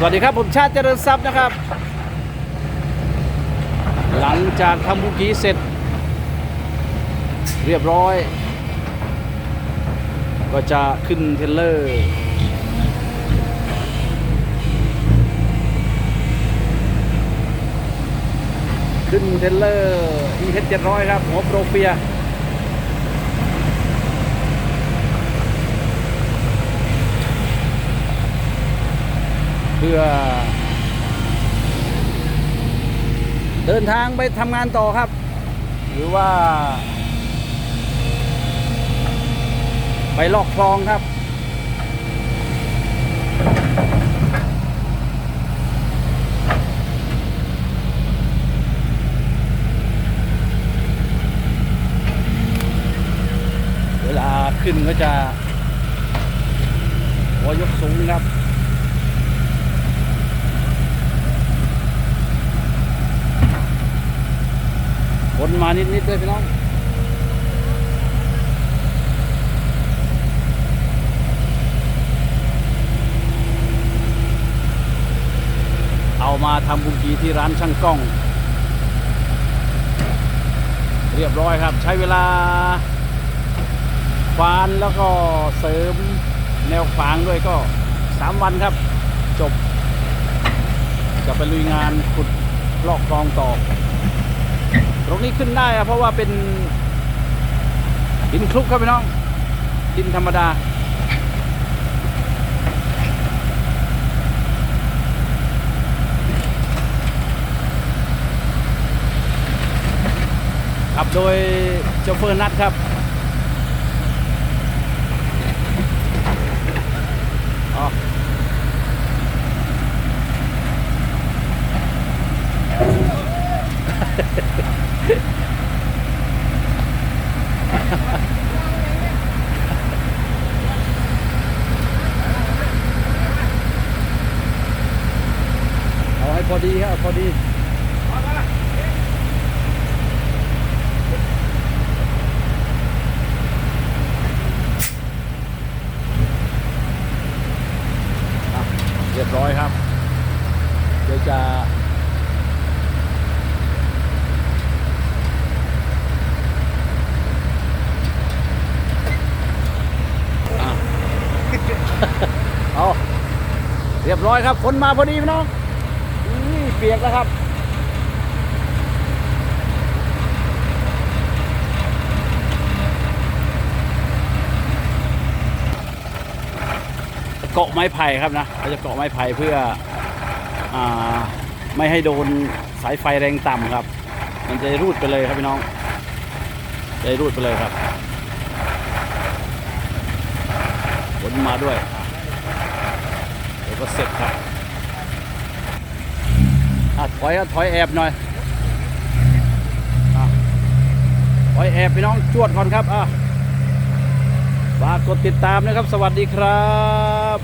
สวัสดีครับ ผมชาติเจริญทรัพย์นะครับ หลังจากทำบุกีเสร็จ เรียบร้อย ก็จะขึ้นเทเลอร์ ขึ้นเทเลอร์ EH 700ครับ หัวโปรเฟีย เพื่อ เดินทางไปทำงานต่อครับ หรือว่า ไปลอกคลองครับเวลาขึ้นก็จะหัวยกสูงครับ นมานิดๆด้วยพี่น้องเอามาทำบุกีที่ร้านช่างกล้อง เรียบร้อยครับ ใช้เวลาฟานแล้วก็เสริมแนวขวางด้วยก็ 3 วันครับ จบ จะไปลุยงานขุดลอกคลองต่อ ตรงนี้ขึ้นได้เพราะว่าเป็นหินคลุกครับพี่น้อง ดินธรรมดา ขับโดยโชเฟอร์นัทครับอ๋อ เอาให้พอ ดีครับพอดีเรียบร้อยครับ เดี๋ยวจะอะเอาเรียบร้อยครับฝนมาพอดีพี่น้อง เปียกแล้วครับเกาะไม้ไผ่ครับนะเราจะเกาะไม้ไผ่เพื่ออไม่ให้โดนสายไฟแรงต่ำครับ มันจะรูดไปเลยครับพี่น้องจะรูดไปเลยครับฝนมาด้วยเดี๋ยวก็เสร็จครับ อะถอยอะถอยแอบหน่อยถอยแอบพี่น้องจวดก่อนครับอะฝากกดติดตามนะครับ สวัสดีครับ